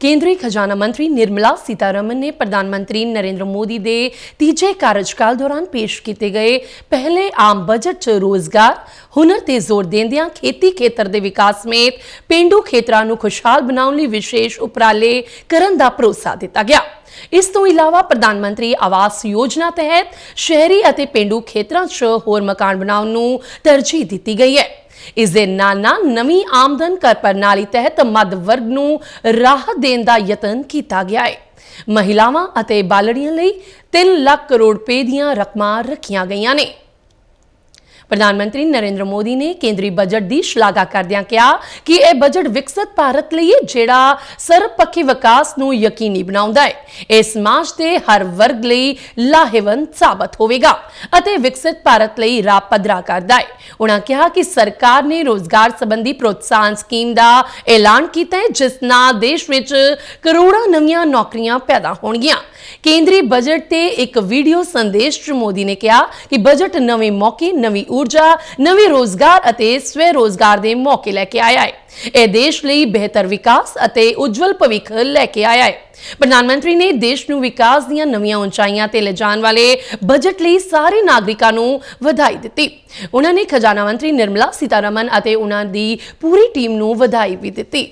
ਕੇਂਦਰੀ ਖਜ਼ਾਨਾ ਮੰਤਰੀ ਨਿਰਮਲਾ ਸੀਤਾਰਮਨ ਨੇ ਪ੍ਰਧਾਨ ਮੰਤਰੀ ਨਰਿੰਦਰ ਮੋਦੀ ਦੇ ਤੀਜੇ ਕਾਰਜਕਾਲ ਦੌਰਾਨ ਪੇਸ਼ ਕੀਤੇ ਗਏ ਪਹਿਲੇ ਆਮ ਬਜਟ 'ਚ ਰੋਜ਼ਗਾਰ, ਹੁਨਰ ਤੇ ਜ਼ੋਰ ਦਿੰਦਿਆਂ ਖੇਤੀ ਖੇਤਰ ਦੇ ਵਿਕਾਸ ਸਮੇਤ ਪਿੰਡੂ ਖੇਤਰਾਂ ਨੂੰ ਖੁਸ਼ਹਾਲ ਬਣਾਉਣ ਲਈ ਵਿਸ਼ੇਸ਼ ਉਪਰਾਲੇ ਕਰਨ ਦਾ ਭਰੋਸਾ ਦਿੱਤਾ ਗਿਆ। ਇਸ ਤੋਂ ਇਲਾਵਾ ਪ੍ਰਧਾਨ ਮੰਤਰੀ ਆਵਾਸ ਯੋਜਨਾ ਤਹਿਤ ਸ਼ਹਿਰੀ ਅਤੇ ਪਿੰਡੂ ਖੇਤਰਾਂ 'ਚ ਹੋਰ ਮਕਾਨ ਬਣਾਉਣ ਨੂੰ ਤਰਜੀਹ ਦਿੱਤੀ ਗਈ ਹੈ। ਇਸ ਦੇ ਨਾਲ ਨਾਲ ਨਵੀਂ ਆਮਦਨ ਕਰ ਪ੍ਰਣਾਲੀ ਤਹਿਤ ਮੱਧ ਵਰਗ ਨੂੰ ਰਾਹਤ ਦੇਣ ਦਾ ਯਤਨ ਕੀਤਾ ਗਿਆ ਹੈ। ਮਹਿਲਾਵਾਂ ਅਤੇ ਬਾਲੜੀਆਂ ਲਈ 3 ਲੱਖ ਕਰੋੜ ਰੁਪਏ ਦੀਆਂ ਰਕਮਾਂ ਰੱਖੀਆਂ ਗਈਆਂ ਨੇ। ਪ੍ਰਧਾਨ ਮੰਤਰੀ ਨਰਿੰਦਰ ਮੋਦੀ ਨੇ ਕੇਂਦਰੀ ਬਜਟ ਦੀ ਸ਼ਲਾਘਾ ਕਰਦਿਆਂ ਕਿਹਾ ਕਿ ਇਹ ਬਜਟ ਵਿਕਸਿਤ ਭਾਰਤ ਲਈ ਜਿਹੜਾ ਸਰਬਪੱਖੀ ਵਿਕਾਸ ਨੂੰ ਯਕੀਨੀ ਬਣਾਉਂਦਾ ਹੈ ਇਹ ਸਮਾਜ ਦੇ ਹਰ ਵਰਗ ਲਈ ਲਾਹੇਵੰਦ ਸਾਬਤ ਹੋਵੇਗਾ ਅਤੇ ਵਿਕਸਿਤ ਭਾਰਤ ਲਈ ਰਾਹ ਪੱਧਰਾ ਕਰਦਾ ਹੈ। ਉਹਨਾਂ ਕਿਹਾ ਕਿ ਸਰਕਾਰ ਨੇ ਰੋਜ਼ਗਾਰ ਸੰਬੰਧੀ ਪ੍ਰੋਤਸਾਹਨ ਸਕੀਮ ਦਾ ਐਲਾਨ ਕੀਤਾ ਹੈ, ਜਿਸ ਨਾਲ ਦੇਸ਼ ਵਿੱਚ ਕਰੋੜਾਂ ਨਵੀਆਂ ਨੌਕਰੀਆਂ ਪੈਦਾ ਹੋਣਗੀਆਂ। ਕੇਂਦਰੀ ਬਜਟ ਤੇ ਇੱਕ ਵੀਡੀਓ ਸੰਦੇਸ਼ 'ਚ ਮੋਦੀ ਨੇ ਕਿਹਾ ਕਿ ਬਜਟ ਨਵੇਂ ਮੌਕੇ, ਨਵੀਂ ਊਰਜਾ, ਨਵੇਂ ਰੋਜ਼ਗਾਰ ਅਤੇ ਸਵੈ ਰੋਜ਼ਗਾਰ ਦੇ ਮੌਕੇ ਲੈ ਕੇ ਆਇਆ ਹੈ। ਇਹ ਦੇਸ਼ ਲਈ ਬਿਹਤਰ ਵਿਕਾਸ ਅਤੇ ਉਜਵਲ ਭਵਿੱਖ ਲੈ ਕੇ ਆਇਆ ਹੈ। ਪ੍ਰਧਾਨ ਮੰਤਰੀ ਨੇ ਦੇਸ਼ ਨੂੰ ਵਿਕਾਸ ਦੀਆਂ ਨਵੀਆਂ ਉਚਾਈਆਂ ਤੇ ਲਿਜਾਣ ਵਾਲੇ ਬਜਟ ਲਈ ਸਾਰੇ ਨਾਗਰਿਕਾਂ ਨੂੰ ਵਧਾਈ ਦਿੱਤੀ। ਉਹਨਾਂ ਨੇ ਖਜ਼ਾਨਾ ਮੰਤਰੀ ਨਿਰਮਲਾ ਸੀਤਾਰਮਨ ਅਤੇ ਉਹਨਾਂ ਦੀ ਪੂਰੀ ਟੀਮ ਨੂੰ ਵਧਾਈ ਵੀ ਦਿੱਤੀ।